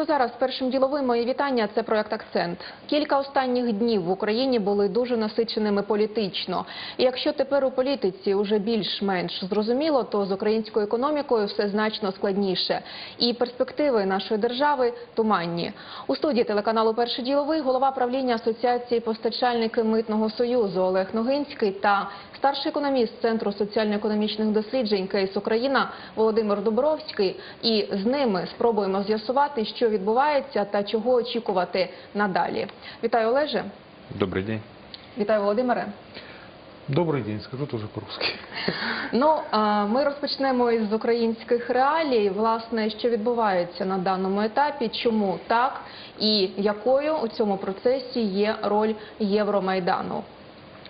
Просто зараз першим діловим мої вітання. Це проект Акцент. Кілька останніх днів в Україні були дуже насиченими політично. І якщо тепер у політиці вже більш-менш зрозуміло, то з українською економікою все значно складніше. І перспективи нашої держави туманні. У студії телеканалу Перший діловий голова правління Асоціації постачальників митного союзу Олег Ногинський та старший економіст Центру соціально-економічних досліджень Кейс Україна Володимир Дубровський. І з ними спробуємо з'ясувати, що відбувається та чого очікувати надалі. Вітаю, Олеже. Добрый день. Вітаю, Володимире. Добрый день, скажу тоже по-русски. Ну, а, ми розпочнемо із українських реалій. Власне, що відбувається на даному етапі, чому так і якою у цьому процесі є роль Євромайдану.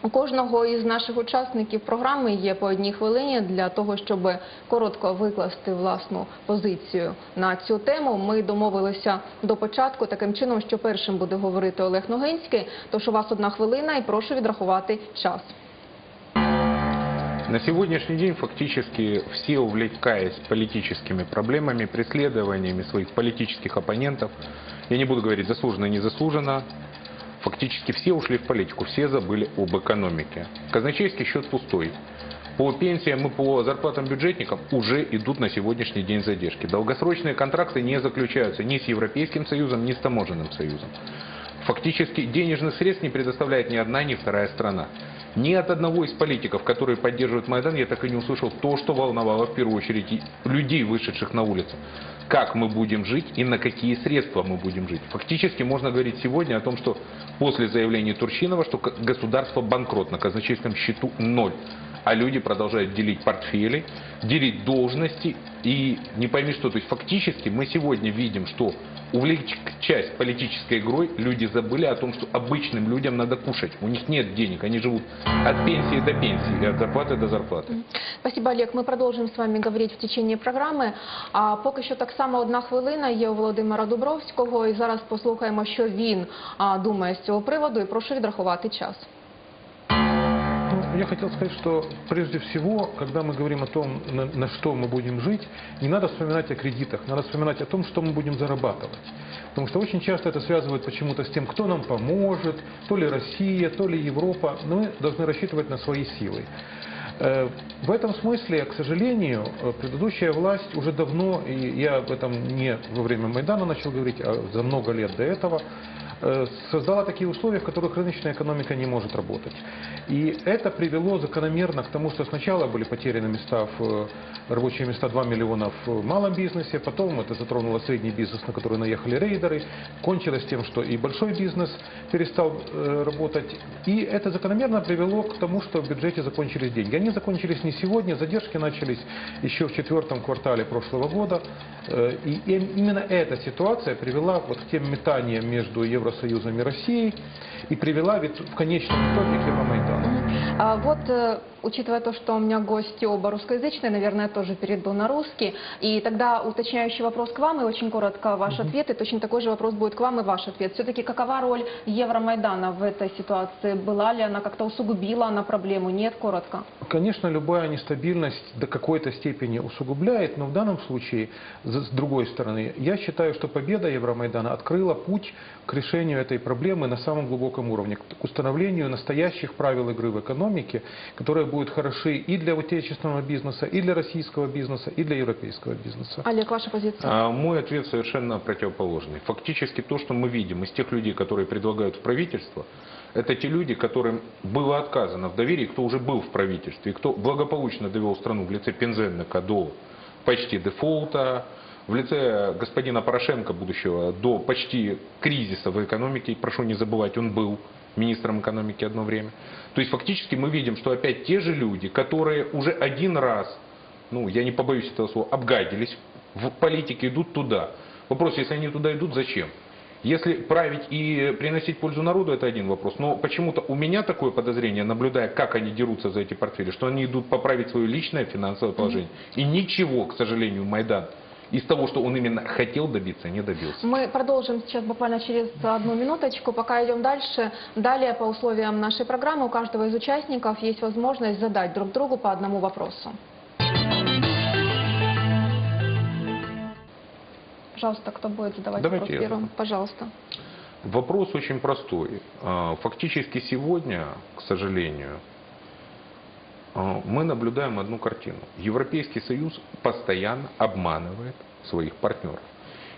У кожного із наших учасників програми є по одній хвилині для того, щоб коротко викласти власну позицію на цю тему. Ми домовилися до початку таким чином, що першим буде говорити Олег Ногинський. Тож у вас одна хвилина і прошу відрахувати час. На сегодняшний день фактически все, увлекаясь политическими проблемами, преследованиями своих политических оппонентов, я не буду говорить заслуженно и незаслуженно, фактически все ушли в политику, все забыли об экономике. Казначейский счет пустой. По пенсиям и по зарплатам бюджетников уже идут на сегодняшний день задержки. Долгосрочные контракты не заключаются ни с Европейским Союзом, ни с Таможенным Союзом. Фактически денежных средств не предоставляет ни одна, ни вторая страна. Ни от одного из политиков, которые поддерживают Майдан, я так и не услышал то, что волновало в первую очередь людей, вышедших на улицу. Как мы будем жить и на какие средства мы будем жить. Фактически можно говорить сегодня о том, что после заявления Турчинова, что государство банкрот, на казначейском счету ноль А люди продолжают делить портфели, делить должности и не пойми что. То есть фактически мы сегодня видим, что увлекчась политической игрой, люди забыли о том, что обычным людям надо кушать. У них нет денег, они живут от пенсии до пенсии, и от зарплаты до зарплаты. Спасибо, Олег. Ми продовжимо з вами говорити в течение програми. А поки що так само одна хвилина є у Володимира Дубровського. І зараз послухаємо, що він а, думає з цього приводу. І прошу відрахувати час. Я хотел сказать, что прежде всего, когда мы говорим о том, на, на что мы будем жить, не надо вспоминать о кредитах, надо вспоминать о том, что мы будем зарабатывать. Потому что очень часто это связывают почему-то с тем, кто нам поможет, то ли Россия, то ли Европа. Но мы должны рассчитывать на свои силы. Э, В этом смысле, к сожалению, э, предыдущая власть уже давно, и я об этом не во время Майдана начал говорить, а за много лет до этого, создала такие условия, в которых рыночная экономика не может работать. И это привело закономерно к тому, что сначала были потеряны места в э, рабочие места 2 миллиона в малом бизнесе, потом это затронуло средний бизнес, на который наехали рейдеры, кончилось тем, что и большой бизнес перестал э, работать. И это закономерно привело к тому, что в бюджете закончились деньги. Они закончились не сегодня, задержки начались еще в четвертом квартале прошлого года. Э, И им- именно эта ситуация привела вот к тем метаниям между Евросоюзом и Россией и привела в конечном итоге к Евромайдану. А вот, э, учитывая то, что у меня гости оба русскоязычные, наверное, тоже перейду на русский. И тогда уточняющий вопрос к вам, и очень коротко ваш ответ, и точно такой же вопрос будет к вам и ваш ответ. Все-таки какова роль Евромайдана в этой ситуации? Была ли она как-то усугубила она проблему? Нет, коротко. Конечно, любая нестабильность до какой-то степени усугубляет, но в данном случае, с другой стороны, я считаю, что победа Евромайдана открыла путь к решению этой проблемы на самом глубоком уровне, к установлению настоящих правил игры в экономике, которые будут хороши и для отечественного бизнеса, и для российского бизнеса, и для европейского бизнеса. Олег, ваша позиция? А мой ответ совершенно противоположный. Фактически то, что мы видим из тех людей, которые предлагают в правительство, это те люди, которым было отказано в доверии, кто уже был в правительстве, кто благополучно довел страну в лице Пензенника до почти дефолта, в лице господина Порошенко, будущего, до почти кризиса в экономике. Прошу не забывать, он был министром экономики одно время. То есть фактически мы видим, что опять те же люди, которые уже один раз ну, я не побоюсь этого слова, обгадились, в политике идут туда. Вопрос, если они туда идут, зачем? Если править и приносить пользу народу, это один вопрос. Но почему-то у меня такое подозрение, наблюдая, как они дерутся за эти портфели, что они идут поправить свое личное финансовое положение. И ничего, к сожалению, Майдан из того, что он именно хотел добиться, не добился. Мы продолжим сейчас буквально через одну минуточку. Пока идем дальше. Далее, по условиям нашей программы, у каждого из участников есть возможность задать друг другу по одному вопросу. Пожалуйста, кто будет задавать Давайте вопрос первым? Пожалуйста. Вопрос очень простой. А, Фактически сегодня, к сожалению, мы наблюдаем одну картину. Европейский Союз постоянно обманывает своих партнеров.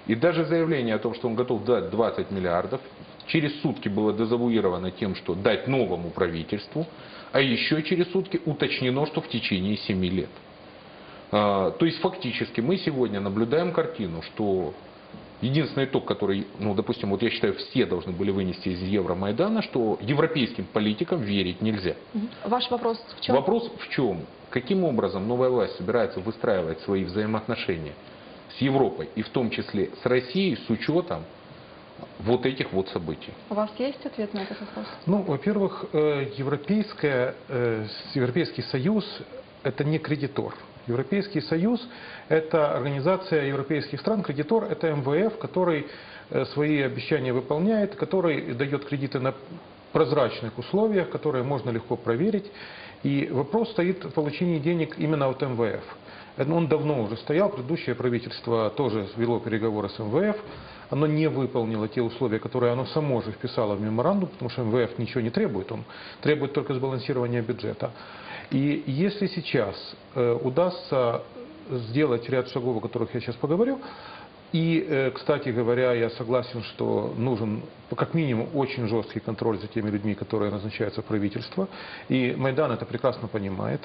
И даже заявление о том, что он готов дать 20 миллиардов, через сутки было дезавуировано тем, что дать новому правительству, а еще через сутки уточнено, что в течение 7 лет. А, То есть фактически мы сегодня наблюдаем картину, что единственный итог, который, ну, допустим, вот я считаю, все должны были вынести из Евромайдана, что европейским политикам верить нельзя. Ваш вопрос в чем? Вопрос в чем? Каким образом новая власть собирается выстраивать свои взаимоотношения с Европой, и в том числе с Россией, с учетом вот этих вот событий? У вас есть ответ на этот вопрос? Ну, во-первых, э, европейская, э, Европейский Союз – это не кредитор. Европейский Союз – это организация европейских стран. Кредитор – это МВФ, который э, свои обещания выполняет, который дает кредиты на прозрачных условиях, которые можно легко проверить. И вопрос стоит в получении денег именно от МВФ. Это Он давно уже стоял, предыдущее правительство тоже вело переговоры с МВФ. Оно не выполнило те условия, которые оно само же вписало в меморандум, потому что МВФ ничего не требует, он требует только сбалансирования бюджета. И если сейчас э, удастся сделать ряд шагов, о которых я сейчас поговорю, и, э, кстати говоря, я согласен, что нужен как минимум очень жесткий контроль за теми людьми, которые назначаются в правительство, и Майдан это прекрасно понимает,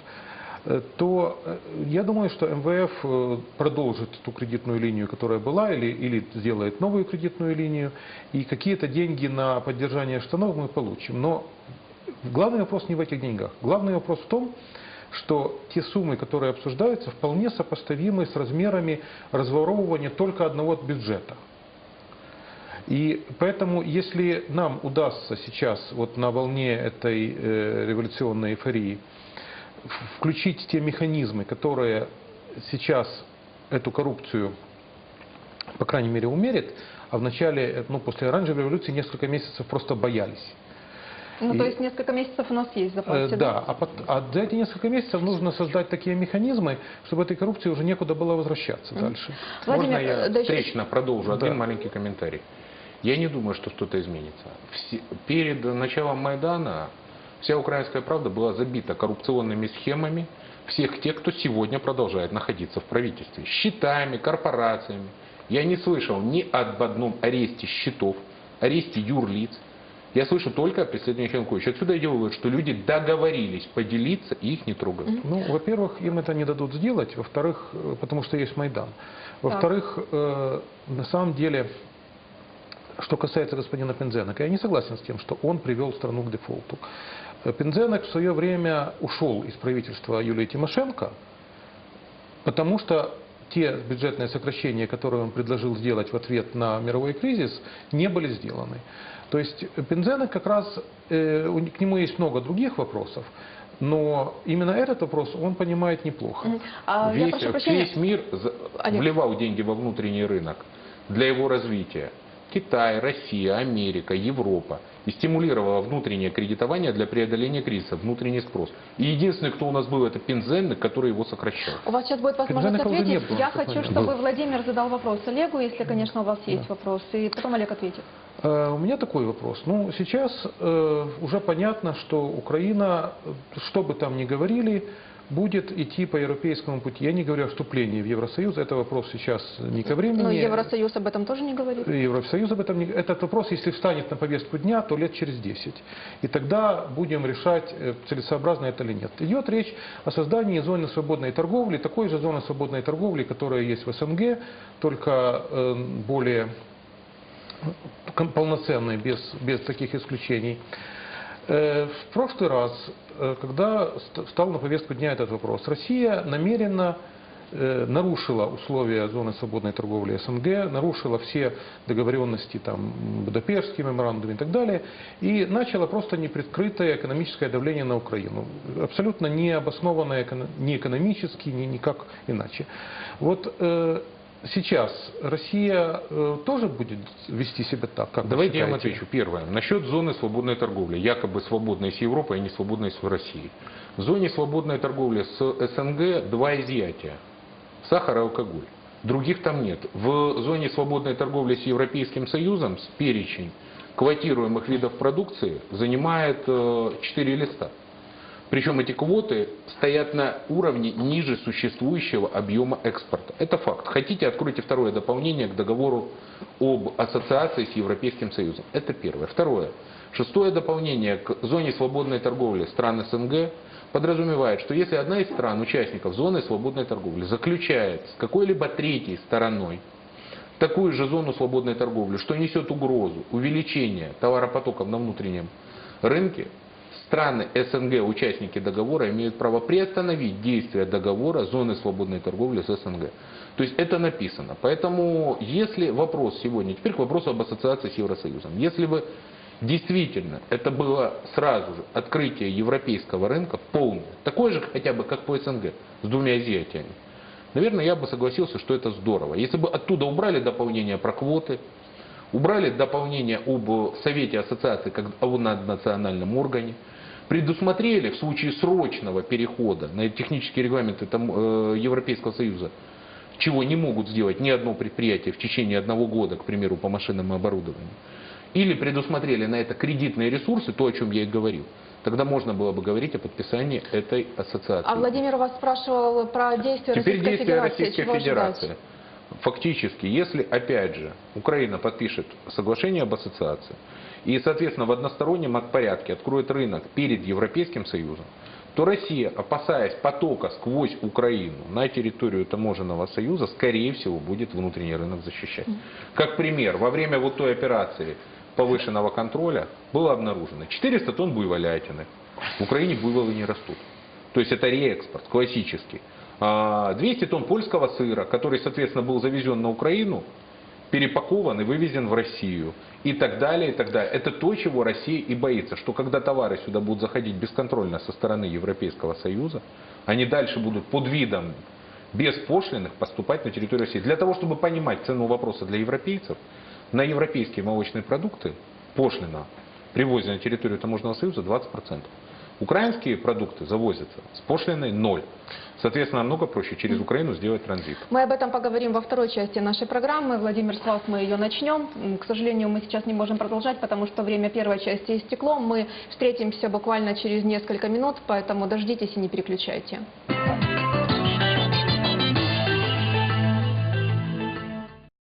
э, то э, я думаю, что МВФ продолжит ту кредитную линию, которая была, или, или сделает новую кредитную линию, и какие-то деньги на поддержание штанов мы получим. Но главный вопрос не в этих деньгах. Главный вопрос в том, что те суммы, которые обсуждаются, вполне сопоставимы с размерами разворовывания только одного бюджета. И поэтому, если нам удастся сейчас, вот на волне этой э, революционной эйфории, включить те механизмы, которые сейчас эту коррупцию, по крайней мере, умерят, а в начале, э, ну, после оранжевой революции несколько месяцев просто боялись. Ну, И- то есть несколько месяцев у нас есть в запасе, Э, Да, а, пот- а за эти несколько месяцев нужно создать такие механизмы, чтобы этой коррупции уже некуда было возвращаться дальше. Владимир, Можно я э, да еще- встречно продолжу Да. один маленький комментарий? Я не думаю, что что-то изменится. Все- перед началом Майдана вся украинская правда была забита коррупционными схемами всех тех, кто сегодня продолжает находиться в правительстве. Счетами, корпорациями. Я не слышал ни об одном аресте счетов, аресте юрлиц. Я слышу только о преследовании Януковича. Отсюда я делаю вывод, что люди договорились поделиться и их не трогают. Ну, во-первых, им это не дадут сделать, во-вторых, э, потому что есть Майдан. Во-вторых, э, на самом деле, что касается господина Пензенека, я не согласен с тем, что он привел страну к дефолту. Э, Пензенек в свое время ушел из правительства Юлии Тимошенко, потому что те бюджетные сокращения, которые он предложил сделать в ответ на мировой кризис, не были сделаны. То есть Пензенек как раз, э, к нему есть много других вопросов, но именно этот вопрос он понимает неплохо. А, Весь, весь мир Олег. вливал деньги во внутренний рынок для его развития. Китай, Россия, Америка, Европа. И стимулировала внутреннее кредитование для преодоления кризиса, внутренний спрос. И единственный, кто у нас был, это Пензенник, который его сокращал. У вас сейчас будет возможность не ответить. было Я хочу, чтобы Владимир задал вопрос Олегу, если, конечно, у вас есть вопрос, и потом Олег ответит. Э, У меня такой вопрос. Ну, сейчас э, уже понятно, что Украина, э, что бы там ни говорили, будет идти по европейскому пути. Я не говорю о вступлении в Евросоюз, это вопрос сейчас не ко времени. Но Евросоюз об этом тоже не говорит. Евросоюз об этом не... Этот вопрос, если встанет на повестку дня, то лет через 10. И тогда будем решать, э, целесообразно это или нет. Идет речь о создании зоны свободной торговли, такой же зоны свободной торговли, которая есть в СНГ, только э, более полноценной, без, без таких исключений. Э, В прошлый раз, когда ст- стал на повестку дня этот вопрос, Россия намеренно э, нарушила условия зоны свободной торговли СНГ, нарушила все договоренности, там, Будапештский меморандум и так далее, и начала просто непредкрытое экономическое давление на Украину. Абсолютно не обоснованное эко- ни экономически, ни никак иначе. Вот э, сейчас Россия э, тоже будет вести себя так, как Давайте я вам отвечу. Первое. Насчет зоны свободной торговли. Якобы свободной с Европой, а не свободной с Россией. В зоне свободной торговли с СНГ два изъятия. Сахар и алкоголь. Других там нет. В зоне свободной торговли с Европейским Союзом с перечень квотируемых видов продукции занимает 4 листа. Причем эти квоты стоят на уровне ниже существующего объема экспорта. Это факт. Хотите, откройте второе дополнение к договору об ассоциации с Европейским Союзом. Это первое. Второе. Шестое дополнение к зоне свободной торговли стран СНГ подразумевает, что если одна из стран, участников зоны свободной торговли, заключает с какой-либо третьей стороной такую же зону свободной торговли, что несет угрозу увеличения товаропотоков на внутреннем рынке, страны СНГ, участники договора, имеют право приостановить действие договора зоны свободной торговли с СНГ. То есть это написано. Поэтому если вопрос сегодня, теперь к вопросу об ассоциации с Евросоюзом. Если бы действительно это было сразу же открытие европейского рынка полное, такое же хотя бы как по СНГ, с двумя азиатами, наверное, я бы согласился, что это здорово. Если бы оттуда убрали дополнение про квоты, убрали дополнение об Совете Ассоциации как о наднациональном органе, предусмотрели в случае срочного перехода на технические регламенты там, э, Европейского Союза, чего не могут сделать ни одно предприятие в течение одного года, к примеру, по машинам и оборудованию, или предусмотрели на это кредитные ресурсы, то, о чем я и говорил, тогда можно было бы говорить о подписании этой ассоциации. А Владимир вас спрашивал про действия Теперь Российской действия Федерации. Российской Чего Федерации. ожидать? Фактически, если, опять же, Украина подпишет соглашение об ассоциации и, соответственно, в одностороннем порядке откроет рынок перед Европейским Союзом, то Россия, опасаясь потока сквозь Украину на территорию таможенного союза, скорее всего, будет внутренний рынок защищать. Как пример, во время вот той операции повышенного контроля было обнаружено 400 тонн буйволятины. В Украине буйволы не растут. То есть это реэкспорт классический. А, 200 тонн польского сыра, который, соответственно, был завезен на Украину, перепакован и вывезен в Россию. И так далее, и так далее. Это то, чего Россия и боится, что когда товары сюда будут заходить бесконтрольно со стороны Европейского Союза, они дальше будут под видом беспошлиных поступать на территорию России. Для того, чтобы понимать цену вопроса для европейцев, на европейские молочные продукты пошлина при ввозе на территорию таможенного союза 20%. Украинские продукты завозятся с пошлиной 0. Соответственно, намного проще через Украину сделать транзит. Мы об этом поговорим во второй части нашей программы. Владимир, с вас мы ее начнем. К сожалению, мы сейчас не можем продолжать, потому что время первой части истекло. Мы встретимся буквально через несколько минут, поэтому дождитесь и не переключайте.